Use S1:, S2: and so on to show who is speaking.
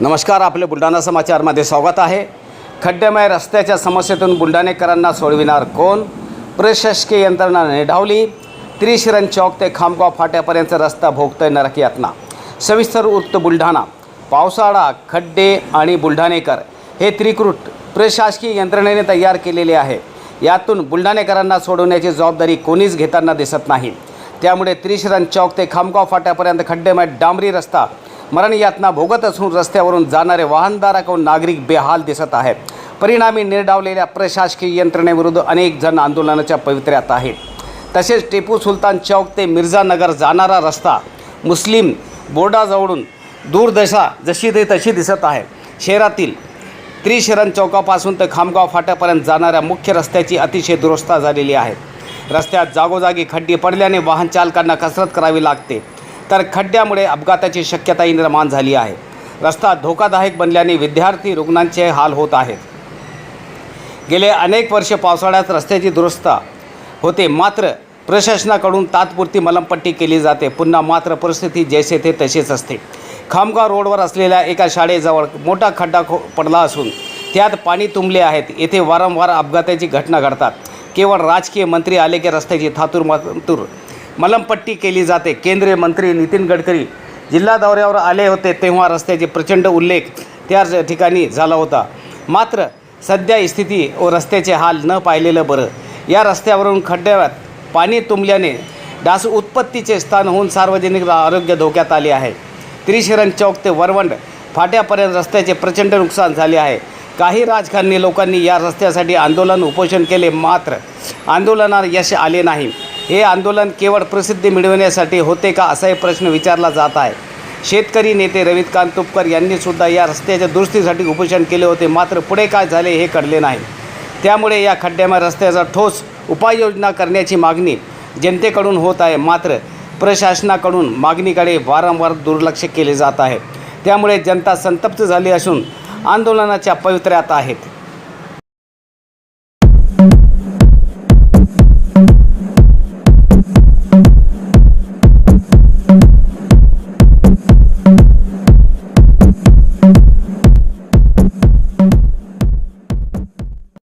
S1: नमस्कार आपले बुलढाणा समाचारमध्ये स्वागत आहे. खड्डेमय रस्त्याच्या समस्येतून बुलढाणेकरांना सोडविणार कोण? प्रशासकीय यंत्रणा निढावली. त्रिशिरण चौक ते खामगाव फाट्यापर्यंत रस्ता भोगतोय नरक यातना. सविस्तर वृत्त बुलढाणा. पावसाळा खड्डे आणि बुलढाणेकर हे त्रिकृट प्रशासकीय यंत्रणेने तयार केलेले आहे. यातून बुलढाणेकरांना सोडवण्याची जबाबदारी कोणीच घेताना दिसत नाही. त्यामुळे त्रिशिरण चौक ते खामगाव फाट्यापर्यंत खड्डेमय डांबरी रस्ता मरण यातना भोगत असून रस्त्यावरून जाणारे वाहनधारक व नागरिक बेहाल दिसत आहेत. परिणामी निर्डावलेल्या प्रशासकीय यंत्रणेविरुद्ध अनेक जण आंदोलनाच्या पवित्र्यात आहेत. तसेच टिपू सुलतान चौक ते मिर्झानगर जाणारा रस्ता मुस्लिम बोर्डाजवळून दूरदशा जशी ते तशी दिसत आहे. शहरातील त्रिशरण चौकापासून तर खामगाव फाट्यापर्यंत जाणाऱ्या मुख्य रस्त्याची अतिशय दुरुस्ता झालेली आहे. रस्त्यात जागोजागी खड्डी पडल्याने वाहन चालकांना कसरत करावी लागते. तर खड्ड्यामुळे अपघाताची शक्यताही निर्माण झाली आहे. रस्ता धोकादायक बनल्याने विद्यार्थी रुग्णांचे हाल होत आहेत. गेले अनेक वर्ष पावसाळ्यात रस्त्याची दुरुस्ता होते. मात्र प्रशासनाकडून तात्पुरती मलमपट्टी केली जाते. पुन्हा मात्र परिस्थिती जैसे ते तसेच असते. खामगाव रोडवर असलेल्या एका शाळेजवळ मोठा खड्डा खो पडला असून त्यात पाणी तुंबले आहेत. येथे वारंवार अपघाताची घटना घडतात. केवळ राजकीय मंत्री आले की रस्त्याची थातूर मातूर मलमपट्टी केली जाते. केंद्रीय मंत्री नितीन गडकरी जिल्हा दौऱ्यावर आले होते तेव्हा रस्त्याचे प्रचंड उल्लेख त्याच ठिकाणी झाला होता. मात्र सध्या स्थिती व रस्त्याचे हाल न पाहिलेलं बरं. या रस्त्यावरून खड्ड्यात पाणी तुंबल्याने डास उत्पत्तीचे स्थान होऊन सार्वजनिक आरोग्य धोक्यात आले आहे. त्रिशरण चौक ते वरवंड फाट्यापर्यंत रस्त्याचे प्रचंड नुकसान झाले आहे. काही राजकारणी लोकांनी या रस्त्यासाठी आंदोलन उपोषण केले मात्र आंदोलनात यश आले नाही. हे आंदोलन केवळ प्रसिद्धी मिळवण्यासाठी होते का असाही प्रश्न विचारला जात आहे. शेतकरी नेते रवितकांत तुपकर यांनी सुद्धा या रस्त्याच्या दुरुस्तीसाठी उपोषण केले होते. मात्र पुढे काय झाले हे कळले नाही. त्यामुळे या खड्ड्यामध्ये रस्त्याचा ठोस उपाययोजना करण्याची मागणी जनतेकडून होत आहे. मात्र प्रशासनाकडून मागणीकडे वारंवार दुर्लक्ष केले जात आहे. त्यामुळे जनता संतप्त झाली असून आंदोलनाच्या पवित्र्यात आहेत.